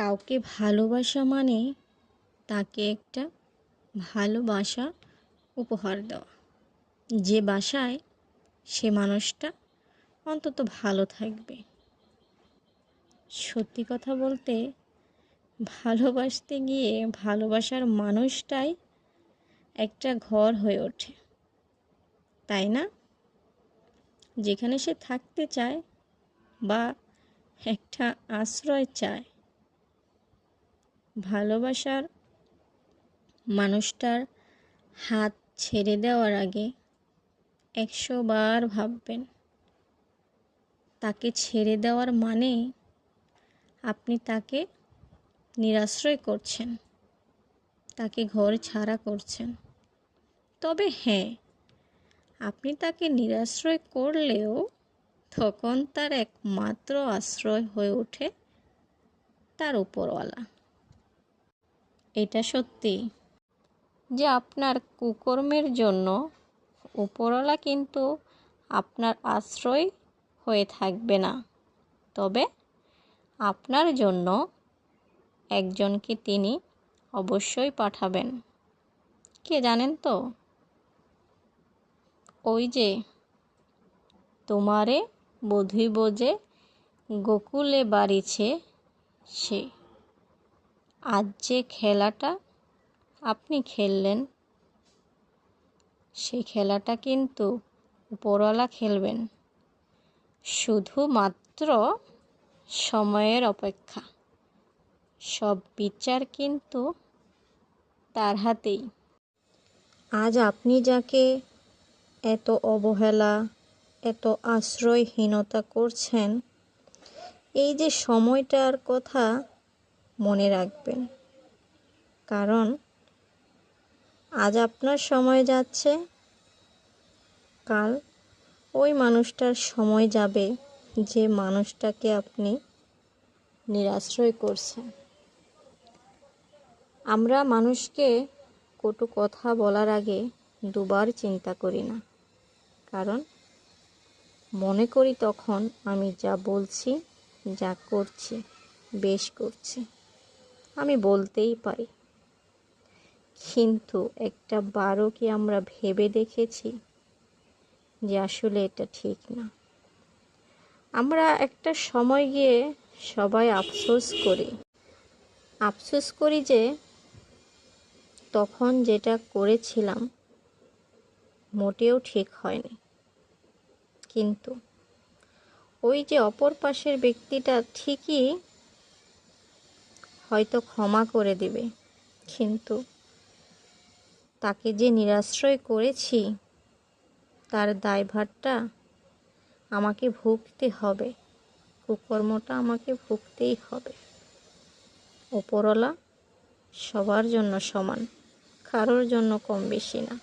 কাউকে ভালোবাসা মানে তাকে একটা ভালোবাসা উপহার দেওয়া। যে বাসায় সে মানুষটা অন্তত ভালো থাকবে। সত্যি কথা বলতে, ভালোবাসতে গিয়ে ভালোবাসার মানুষটাই একটা ঘর হয়ে ওঠে। তাই না? যেখানে সে থাকতে চায় বা একটা আশ্রয় চায়। ভালোবাসার মানুষটার হাত ছেড়ে দেওয়ার আগে একশো বার ভাববেন, তাকে ছেড়ে দেওয়ার মানে আপনি তাকে নিরাশ্রয় করছেন, তাকে ঘর ছাড়া করছেন। তবে হ্যাঁ আপনি তাকে নিরাশ্রয় করলেও তখন তার একমাত্র আশ্রয় হয়ে ওঠে তার উপরওয়ালা। এটা সত্যি। যে আপনার কুকর্মের জন্য উপরওয়ালা কিন্তু আপনার আশ্রয় হয়ে থাকবে না। তবে আপনার জন্য একজনকে তিনি অবশ্যই পাঠাবেন। কে জানেন তো? ওই যে তোমারে বধুই বোঝে গোকুলে বাড়িছে সে। আজ যে খেলাটা আপনি খেললেন সেই খেলাটা কিন্তু উপরওয়ালা খেলবেন। শুধুমাত্র সময়ের অপেক্ষা। সব বিচার কিন্তু তার হাতেই। আজ আপনি যাকে এত অবহেলা, এত আশ্রয়হীনতা করছেন, এই যে সময়টার কথা মনে রাখবেন। কারণ আজ আপনার সময় যাচ্ছে, কাল ওই মানুষটার সময় যাবে যে মানুষটাকে আপনি নিরাশ্রয় করছেন। আমরা মানুষকে কটু কথা বলার আগে দুবার চিন্তা করি না। কারণ মনে করি তখন আমি যা বলছি, যা করছি, বেশ করছি। আমি বলতেই পারি। কিন্তু একটা বারও কি আমরা ভেবে দেখেছি যে আসলে এটা ঠিক না? আমরা একটা সময় গিয়ে সবাই আফসোস করি। আফসোস করি যে তখন যেটা করেছিলাম মোটেও ঠিক হয়নি। কিন্তু ওই যে অপর পাশের ব্যক্তিটা ঠিকই হয়তো ক্ষমা করে দেবে। কিন্তু তাকে যে নিরাশ্রয় করেছি, তার দায়ভারটা আমাকে ভুগতে হবে। কুকর্মটা আমাকে ভুগতেই হবে। ওপরওয়ালা সবার জন্য সমান, কারোর জন্য কম বেশি না।